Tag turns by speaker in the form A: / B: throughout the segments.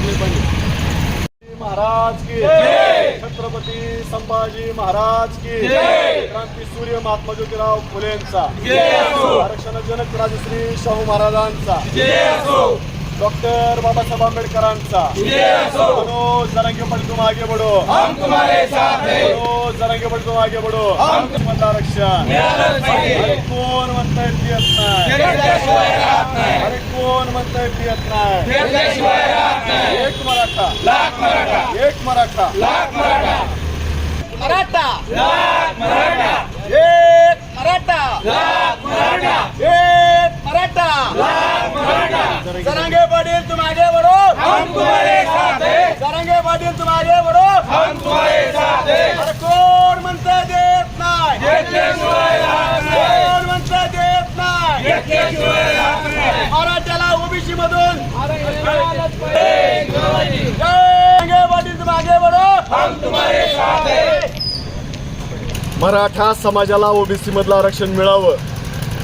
A: आपले बने महाराज की छत्रपती संभाजी महाराज की क्रांती सूर्य महात्मा ज्योतिराव फुलेंचा. आरक्षण जनक राजश्री शाहू महाराजांचा. डॉक्टर बाबासाहेब आंबेडकरांचा. मनोज जरांगे पण तुम आगे बढ़ो.
B: हम तुम्हारे साथ हैं.
A: मनोज जरांगे पण तुम आगे बढ़ो. आरक्षण.
B: पाहिजे
A: कोण म्हणताय देत नाही म्हणताय देत नाही. एक मराठा.
B: लाख मराठा.
A: एक मराठा.
B: लाख मराठा.
C: मराठा.
B: लाख मराठा.
C: एक मराठा.
B: लाख मराठा
C: एक मराठा
B: लाख मराठा
C: जरांगे पाटील तुम आगे बढ़ो
B: हम तुम्हारे साथ हैं
C: जरांगे पाटील तुम आगे बढ़ो
B: हम तुम्हारे साथ हैं
C: अरे कोण म्हणतं देत नाही
B: घेतल्याशिवाय राहत नाही
C: कोण म्हणतं देत नाही
B: घेतल्याशिवाय राहत नाही
C: मराठ्याला ओबीसी मधून
B: एक जवानी.
C: जरांगे पाटील तुम आगे बढ़ो
B: हम तुम्हारे साथ हैं
A: मराठा समाजाला ओबीसी मधलं आरक्षण मिळावं.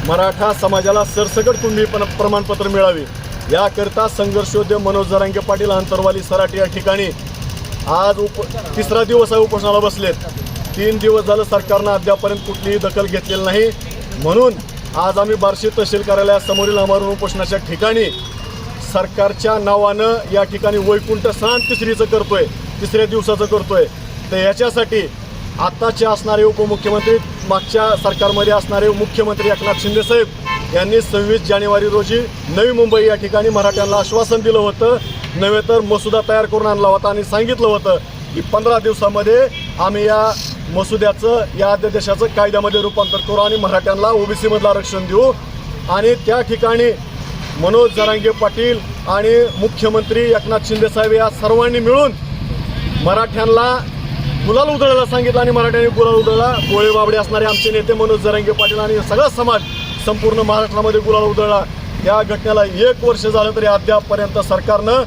A: मराठा समाजाला सरसकट कुंडी पण- प्रमाणपत्र मिळावे. याकरता संघर्षोद्यम मनोज जरांगे पाटील अंतरवाली सराटी या ठिकाणी आज उप तिसरा दिवस आहे उपोषणाला बसलेत. तीन दिवस झालं सरकारनं अद्यापर्यंत कुठलीही दखल घेतलेली नाही. म्हणून आज आम्ही बार्शी तहसील कार्यालयासमोरील अमरून उपोषणाच्या ठिकाणी सरकारच्या नावानं या ठिकाणी वैकुंठ स्नान तिसरीचं करतोय तिसऱ्या दिवसाचं करतोय. तर याच्यासाठी आत्ताचे असणारे उपमुख्यमंत्री मागच्या सरकारमध्ये असणारे मुख्यमंत्री एकनाथ शिंदे साहेब यांनी सव्वीस जानेवारी रोजी नवी मुंबई या ठिकाणी मराठ्यांना आश्वासन दिलं होतं. नव्हे तर मसुदा तयार करून आणला होता आणि सांगितलं होतं की पंधरा दिवसामध्ये आम्ही या मसुद्याचं या अध्यादेशाचं कायद्यामध्ये रूपांतर करू आणि मराठ्यांना ओबीसीमधलं आरक्षण देऊ. आणि त्या ठिकाणी मनोज जरांगे पाटील आणि मुख्यमंत्री एकनाथ शिंदे साहेब या सर्वांनी मिळून मराठ्यांना गुलाल उधळायला सांगितलं आणि मराठ्यांनी गुलाल उधळला. गोळे बाबडे असणारे आमचे नेते मनोज जरांगे पाटील आणि सगळा समाज संपूर्ण महाराष्ट्रामध्ये गुलाल उधळला. या घटनेला एक वर्ष झालं तरी अद्यापपर्यंत सरकारनं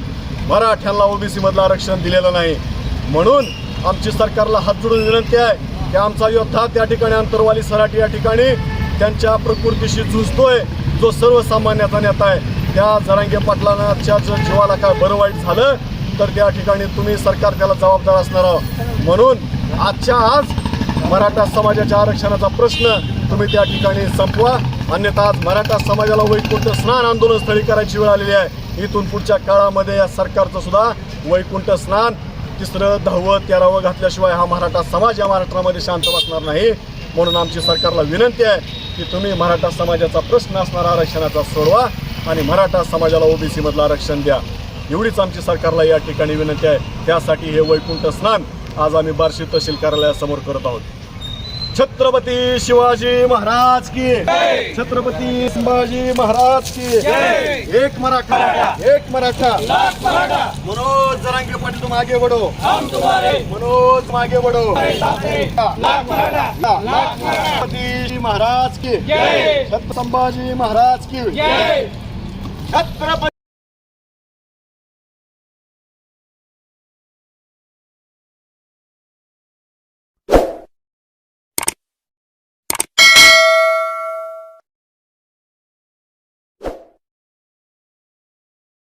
A: मराठ्यांना ओबीसीमधलं आरक्षण दिलेलं नाही. म्हणून आमची सरकारला हात जोडून विनंती आहे की आमचा योद्धा त्या ठिकाणी अंतरवाली सराटी या ठिकाणी त्यांच्या प्रकृतीशी झुजतोय जो सर्वसामान्याचा नेता आहे. त्या जरांगे पाटलांच्या जीवाला काय बरं वाईट झालं? तर त्या ठिकाणी तुम्ही सरकार त्याला जबाबदार असणार म्हणून आजच्या आज मराठा समाजाच्या आरक्षणाचा प्रश्न तुम्ही त्या ठिकाणी संपवा. अन्यथा आज मराठा समाजाला वैकुंठ स्नान आंदोलन स्थळी करायची वेळ आलेली आहे. इथून पुढच्या काळामध्ये या सरकारचं सुद्धा वैकुंठ स्नान तिसरं दहावं तेरावं घातल्याशिवाय हा मराठा समाज या महाराष्ट्रामध्ये शांत बसणार नाही. म्हणून आमची सरकारला विनंती आहे की तुम्ही मराठा समाजाचा प्रश्न असणारा आरक्षणाचा सोडवा आणि मराठा समाजाला ओबीसीमधलं आरक्षण द्या. एवढीच आमची सरकारला या ठिकाणी विनंती आहे. त्यासाठी हे वैकुंठ स्नान आज आम्ही बार्शी तहसील कार्यालयासमोर करत आहोत. छत्रपती शिवाजी महाराज की छत्रपती संभाजी महाराज की एक मराठा एक मराठा. मनोज जरांगे पाटील मागे वडो बढ़ो. मनोज
B: मागे वडो
A: छत्रपती महाराज की छत्र संभाजी महाराज की छत्रपती